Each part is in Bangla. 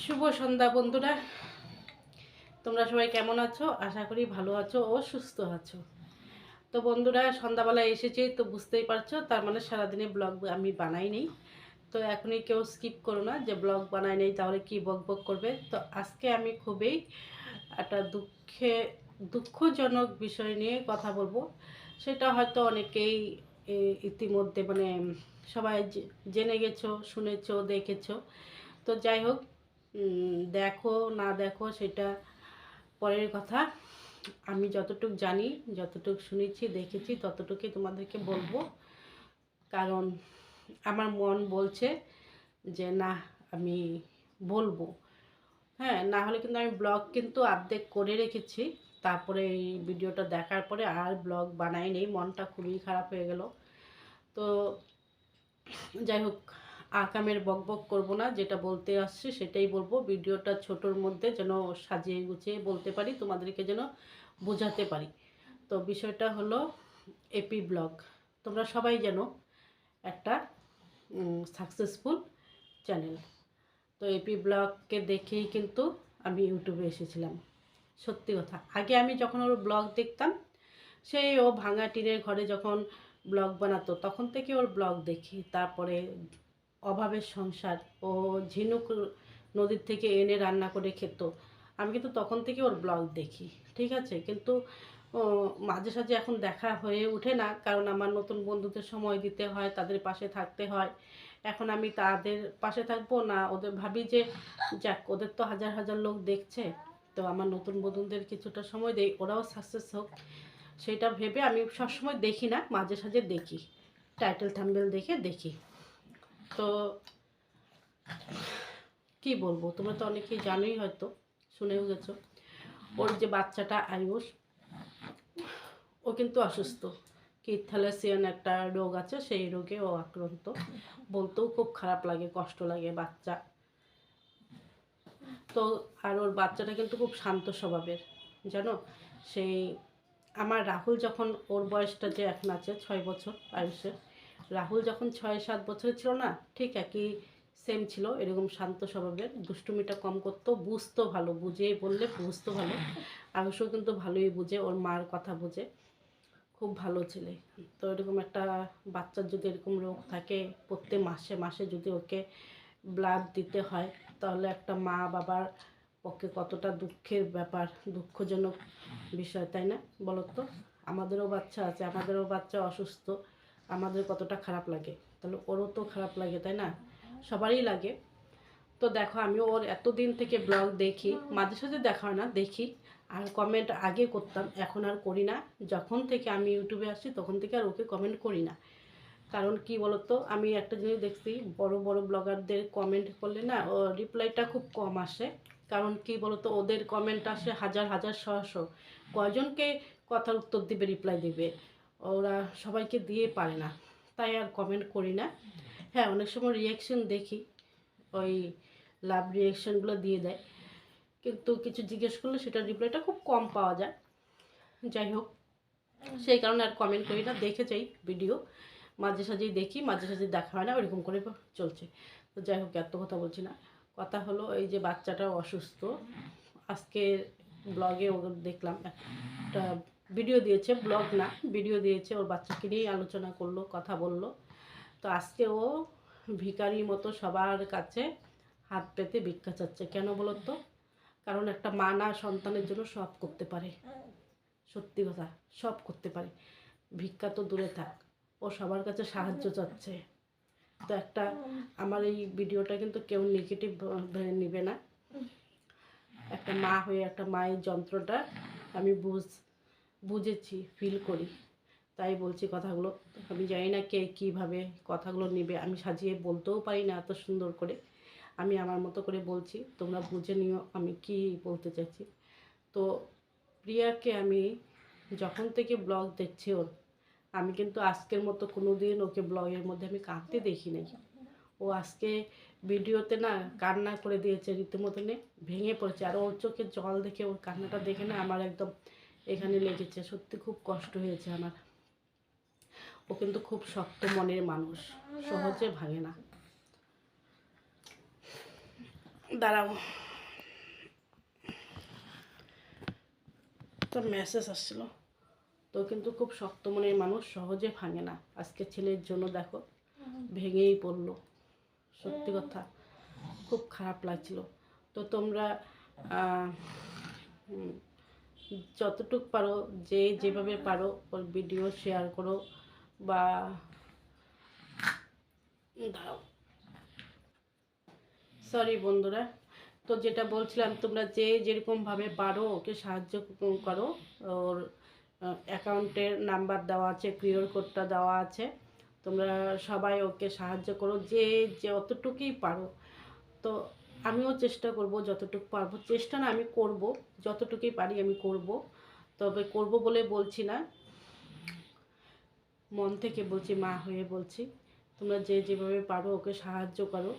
শুভ সন্ধ্যা বন্ধুরা। তোমরা সবাই কেমন আছো? আশা করি ভালো আছো ও সুস্থ আছো। তো বন্ধুরা সন্ধ্যাবেলা এসেছি তো বুঝতেই পারছ, তার মানে সারাদিনে ব্লগ আমি বানাই নেই। তো এখনই কেউ স্কিপ করো না যে ব্লগ বানাই নেই, তাহলে কি বক বক করবে? তো আজকে আমি খুবই একটা দুঃখে, দুঃখজনক বিষয় নিয়ে কথা বলব। সেটা হয়তো অনেকেই ইতিমধ্যে মানে সবাই জেনে গেছো, শুনেছো, দেখেছ। তো যাই হোক দেখো, না দেখো, সেটা পরের কথা। আমি যতটুক জানি, যতটুক শুনেছি, দেখেছি, ততটুকুই তোমাদেরকে বলব। কারণ আমার মন বলছে যে, না, আমি বলব। হ্যাঁ না হলে কিন্তু আমি ব্লগ কিন্তু অর্ধেক করে রেখেছি। তারপরে এই ভিডিওটা দেখার পরে আর ব্লগ বানাই নেই। মনটা খুবই খারাপ হয়ে গেল। তো যাই হোক আকামের বক বক করব না, যেটা বলতে আসছে সেটাই বলব। ভিডিওটা ছোটোর মধ্যে যেন সাজিয়ে গুছিয়ে বলতে পারি, তোমাদেরকে যেন বোঝাতে পারি। তো বিষয়টা হলো এপি ব্লগ। তোমরা সবাই যেন একটা সাকসেসফুল চ্যানেল তো এপি ব্লগকে দেখেই কিন্তু আমি ইউটিউবে এসেছিলাম। সত্যি কথা। আগে আমি যখন ওর ব্লগ দেখতাম, সেই ও ভাঙা টিনের ঘরে যখন ব্লগ বানাতো, তখন থেকে ওর ব্লগ দেখি। তারপরে অভাবের সংসার ও ঝিনুক নদীর থেকে এনে রান্না করে খেত। আমি কিন্তু তখন থেকে ওর ব্লগ দেখি, ঠিক আছে? কিন্তু মাঝে সাঝে এখন দেখা হয়ে ওঠে না, কারণ আমার নতুন বন্ধুদের সময় দিতে হয়, তাদের পাশে থাকতে হয়। এখন আমি তাদের পাশে থাকব না, ওদের ভাবি যে, যাক, ওদের তো হাজার হাজার লোক দেখছে, তো আমার নতুন বন্ধুদের কিছুটা সময় দেই, ওরাও সাকসেস হোক। সেটা ভেবে আমি সবসময় দেখি না, মাঝে সাঝে দেখি। টাইটেল থাম্বেল দেখে দেখি। তো কি বলব, তোমরা তো অনেকেই জানোই হয়তো, শুনেও গেছো। ওর যে বাচ্চাটা আয়ুষ, ও কিন্তু অসুস্থ। কি থ্যালাসিয়ান একটা রোগ আছে, সেই রোগে ও আক্রান্ত। বলতেও খুব খারাপ লাগে, কষ্ট লাগে বাচ্চা। তো আর ওর বাচ্চাটা কিন্তু খুব শান্ত স্বভাবের, জানো? সেই, আমার রাহুল যখন ওর বয়সটা যে এখন আছে, ছয় বছর আয়ুষের রাহুল যখন ছয় সাত বছরের ছিল না, ঠিক একই সেম ছিল, এরকম শান্ত স্বভাবের, দুষ্টুমিটা কম করতো, বুঝতো ভালো, বুঝে বললে বুঝতো ভালো। আয়ুষও কিন্তু ভালোই বুঝে, ওর মার কথা বুঝে। খুব ভালো ছেলে। তো এরকম একটা বাচ্চার যদি এরকম রোগ থাকে, প্রত্যেক মাসে মাসে যদি ওকে ব্লাড দিতে হয়, তাহলে একটা মা বাবার পক্ষে কতটা দুঃখের ব্যাপার, দুঃখজনক বিষয়, তাই না? বলো তো? আমাদেরও বাচ্চা আছে, আমাদেরও বাচ্চা অসুস্থ। আমাদের কতটা খারাপ লাগে। তাহলে ওরও তো খারাপ লাগে, তাই না? সবারই লাগে। তো দেখো, আমি ওর এতদিন থেকে ব্লগ দেখি, মাঝে সাঝে দেখা হয় না, দেখি। আর কমেন্ট আগে করতাম, এখন আর করি না। যখন থেকে আমি ইউটিউবে আসছি, তখন থেকে আর ওকে কমেন্ট করি না। কারণ কি বলতো, আমি একটা জিনিস দেখছি, বড় বড় ব্লগারদের কমেন্ট করলে না, ও রিপ্লাইটা খুব কম আসে। কারণ কি বলতো, ওদের কমেন্ট আসে হাজার হাজার ছশো কয়জনকে কথার উত্তর দিবে রিপ্লাই দিবে? ওরা সবাইকে দিয়ে পারে না। তাই আর কমেন্ট করি না। হ্যাঁ অনেক সময় রিয়াকশন দেখি। ওই লাভ রিয়াকশনগুলো দিয়ে দেয়। কিন্তু কিছু জিজ্ঞেস করলে সেটার রিপ্লাইটা খুব কম পাওয়া যায়। যাই হোক, সেই কারণে আর কমেন্ট করি না। দেখে যাই ভিডিও মাঝে সাঝেই দেখি, মাঝে সাঝে দেখা হয় না ওরকম করে চলছে। তো যাই হোক, এত কথা বলছি না। কথা হলো এই যে বাচ্চাটা অসুস্থ। আজকে ব্লগে ও দেখলাম একটা ভিডিও দিয়েছে, ব্লগ না, ভিডিও দিয়েছে, ওর বাচ্চাকে নিয়েই আলোচনা করল, কথা বলল। তো আজকে ও ভিখারি মতো সবার কাছে হাত পেতে ভিক্ষা চাচ্ছে। কেন বলো তো? কারণ একটা মা না সন্তানের জন্য সব করতে পারে। সত্যি কথা, সব করতে পারে। ভিক্ষা তো দূরে থাক, ও সবার কাছে সাহায্য চাচ্ছে। তো একটা আমার এই ভিডিওটা কিন্তু কেউ নেগেটিভ নেবে না। একটা মা হয়ে, একটা মায়ের যন্ত্রটা আমি বুঝ বুঝেছি ফিল করি। তাই বলছি কথাগুলো। আমি জানি না কে কীভাবে কথাগুলো নেবে। আমি সাজিয়ে বলতেও পারি না এত সুন্দর করে। আমি আমার মতো করে বলছি, তোমরা বুঝে নিও আমি কি বলতে চাইছি। তো প্রিয়াকে আমি যখন থেকে ব্লগ দেখছি ওর, আমি কিন্তু আজকের মতো কোনো দিন ওকে ব্লগের মধ্যে আমি কাঁদতে দেখি নাই। ও আজকে ভিডিওতে না কান্না করে দিয়েছে রীতিমতনে, ভেঙে পড়েছে। আর ওর চোখে জল দেখে ওর কান্নাটা দেখে না আমার একদম এখানে লেগেছে। সত্যি খুব কষ্ট হয়েছে আমার। ও কিন্তু খুব শক্ত মনের মানুষ। সহজে ভাঙে না। দাঁড়াও। তো মেসেজ আসছিল। তো কিন্তু খুব শক্ত মনের মানুষ, সহজে ভাঙে না। আজকে ছেলের জন্য দেখো, ভেঙেই পড়ল। সত্যি কথা, খুব খারাপ লাগছিল। তো তোমরা যতটুক পারো, যে যেভাবে পারো ওর ভিডিও শেয়ার করো বা দাঁড়াও সরি বন্ধুরা, তো যেটা বলছিলাম, তোমরা যে যেরকমভাবে পারো ওকে সাহায্য করো, ওর অ্যাকাউন্টের নাম্বার দেওয়া আছে কিউআর কোডটা দেওয়া আছে, তোমরা সবাই ওকে সাহায্য করো, যে যতটুকুই পারো। তো আমিও চেষ্টা করব যতটুকু পারব। চেষ্টা না, আমি করব। যতটুকুই পারি আমি করব। তবে করব বলে বলছি না। মন থেকে বলছি, মা হয়ে বলছি, তোমরা যে যেভাবে পারো ওকে সাহায্য করো।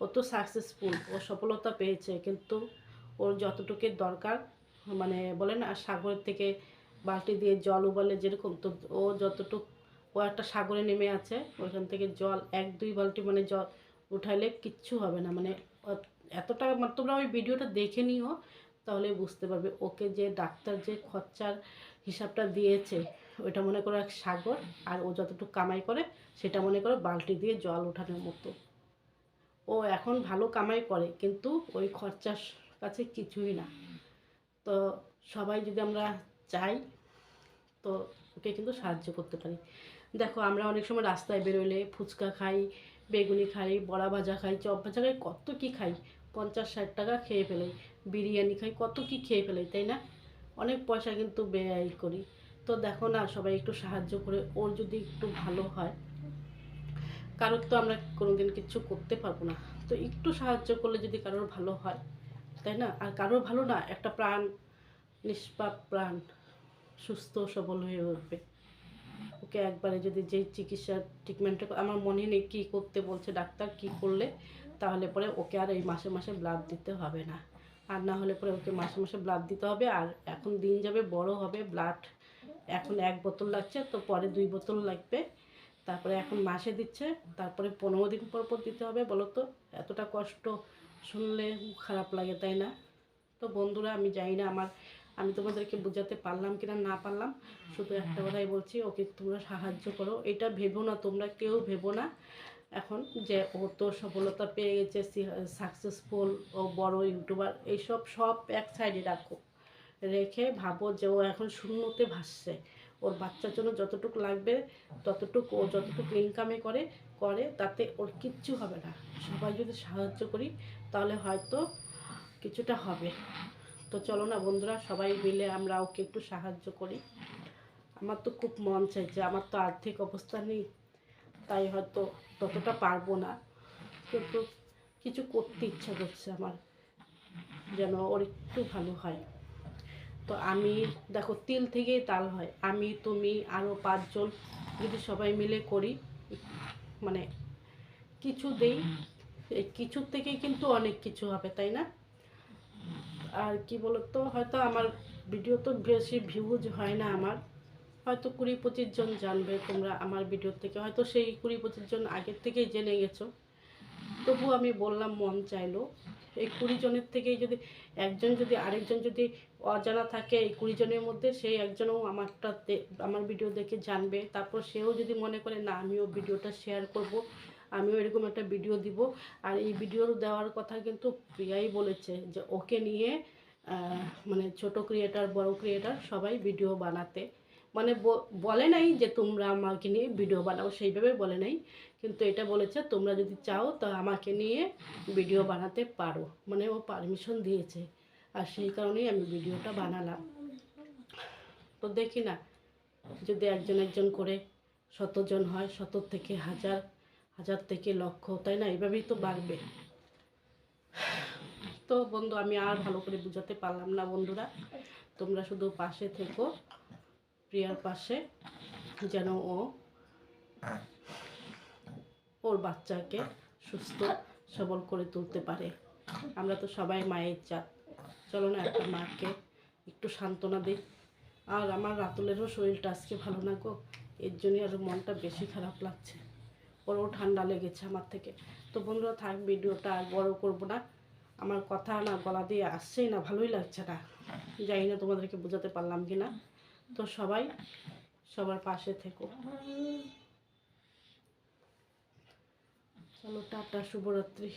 ও তো সাকসেসফুল ও সফলতা পেয়েছে, কিন্তু ওর যতটুকু দরকার মানে বলে না, সাগরের থেকে বালতি দিয়ে জল উবালে যেরকম, তো ও যতটুক, ও একটা সাগরে নেমে আছে, ওইখান থেকে জল, এক দুই বালতি মানে জল উঠাইলে কিচ্ছু হবে না। মানে এতটা মানে তোমরা ওই ভিডিওটা দেখে নিও, তাহলে বুঝতে পারবে। ওকে যে ডাক্তার যে খরচার হিসাবটা দিয়েছে, ওইটা মনে করো এক সাগর, আর ও যতটুকু কামাই করে, সেটা মনে করো বালতি দিয়ে জল ওঠানোর মতো। ও এখন ভালো কামাই করে, কিন্তু ওই খরচার কাছে কিছুই না। তো সবাই যদি আমরা চাই, তো ওকে কিন্তু সাহায্য করতে পারি। দেখো, আমরা অনেক সময় রাস্তায় বেরোলে ফুচকা খাই, বেগুনি খাই, বড়া ভাজা খাই, চপ ভাজা খাই, কত কি খাই। পঞ্চাশ ষাট টাকা খেয়ে ফেলাই। বিরিয়ানি খাই, কত কি খেয়ে ফেলাই, তাই না? অনেক পয়সা কিন্তু ব্যয় করি। তো দেখো না, সবাই একটু সাহায্য করে, ওর যদি একটু ভালো হয়, কারোর তো আমরা কোনোদিন কিছু করতে পারব না। তো একটু সাহায্য করলে যদি কারোর ভালো হয়, তাই না? আর কারোর ভালো না, একটা প্রাণ, নিষ্পাপ প্রাণ, সুস্থ সবল হয়ে উঠবে। ওকে একবারে যদি যেই চিকিৎসা ট্রিটমেন্টটা আমার মনে নেই কী করতে বলছে, ডাক্তার কী করলে তাহলে পরে ওকে আর এই মাসে মাসে ব্লাড দিতে হবে না। আর না হলে পরে ওকে মাসে মাসে ব্লাড দিতে হবে। আর এখন দিন যাবে, বড় হবে ব্লাড এখন এক বোতল লাগছে, তো পরে দুই বোতল লাগবে। তারপরে এখন মাসে দিচ্ছে, তারপরে পনেরো দিন পর পর দিতে হবে, বলো তো। এতটা কষ্ট শুনলে খারাপ লাগে, তাই না? তো বন্ধুরা, আমি জানি না আমার, আমি তোমাদেরকে বোঝাতে পারলাম কিনা, না পারলাম। শুধু একটা কথাই বলছি, ওকে তোমরা সাহায্য করো। এটা ভেবো না, তোমরা কেউ ভেবো না। এখন যে ও তো সফলতা পেয়ে গেছে সাকসেসফুল ও বড় ইউটিউবার এইসব সব এক সাইডে রাখো। রেখে ভাবো যে ও এখন শূন্যতে ভাসছে। ওর বাচ্চার জন্য যতটুকু লাগবে, ততটুকু ও যতটুকু ইনকামে করে করে, তাতে ওর কিচ্ছু হবে না। সবাই যদি সাহায্য করি, তাহলে হয়তো কিছুটা হবে। তো চলো না বন্ধুরা, সবাই মিলে আমরা ওকে একটু সাহায্য করি। আমার তো খুব মন চাইছে আমার তো আর্থিক অবস্থা নেই। তাই হয়তো ততটা পারব না। কিন্তু কিছু করতে ইচ্ছা করছে আমার, যেন ওর একটু ভালো হয়। তো আমি, দেখো, তিল থেকেই তাল হয়। আমি, তুমি আরও পাঁচজন যদি সবাই মিলে করি মানে কিছু দেই, এই কিছুর থেকেই কিন্তু অনেক কিছু হবে, তাই না? আর কি বলতো, হয়তো আমার ভিডিও তো বেশি ভিউজ হয় না আমার। হয়তো কুড়ি পঁচিশ জন জানবে তোমরা আমার ভিডিও থেকে। হয়তো সেই কুড়ি পঁচিশ জন আগের থেকেই জেনে গেছো। তবু আমি বললাম, মন চাইলো। এই কুড়ি জনের থেকেই যদি একজন যদি আরেকজন যদি অজানা থাকে, এই কুড়ি জনের মধ্যে সেই একজনও আমারটা আমার ভিডিও দেখে জানবে। তারপর সেও যদি মনে করে, না, আমিও ভিডিওটা শেয়ার করব, আমিও এরকম একটা ভিডিও দিব। আর এই ভিডিও দেওয়ার কথা কিন্তু প্রিয়াই বলেছে যে, ওকে নিয়ে মানে ছোট ক্রিয়েটার বড় ক্রিয়েটার সবাই ভিডিও বানাতে। মানে বলে নাই যে তোমরা আমাকে নিয়ে ভিডিও বানাও, সেইভাবে বলে নাই। কিন্তু এটা বলেছে, তোমরা যদি চাও তো আমাকে নিয়ে ভিডিও বানাতে পারো। মানে ও পারমিশন দিয়েছে। আর সেই কারণেই আমি ভিডিওটা বানালাম। তো দেখি না, যদি একজন একজন করে শতজন হয় শত থেকে হাজার হাজার থেকে লক্ষ, তাই না? এভাবেই তো বাড়বে। তো বন্ধু, আমি আর ভালো করে বুঝাতে পারলাম না বন্ধুরা। তোমরা শুধু পাশে থেকো। প্রিয়ার পাশে, যেন ও ওর বাচ্চাকে সুস্থ সবল করে তুলতে পারে। আমরা তো সবাই মায়ের জাত। চলো না একটা মাকে একটু সান্ত্বনা দিই। আর আমার রাতুলেরও শরীরটা আজকে ভালো না গো। এর জন্যই আরও মনটা বেশি খারাপ লাগছে। ওরও ঠান্ডা লেগেছে আমার থেকে। তো বন্ধুরা, থাক, ভিডিওটা আর বড় করব না। আমার কথা না গলা দিয়ে আসছেই না, ভালোই লাগছে না। জানি না তোমাদেরকে বোঝাতে পারলাম কি না তো সবাই সবার পাশে থেকো। চলো টাটা শুভরাত্রি।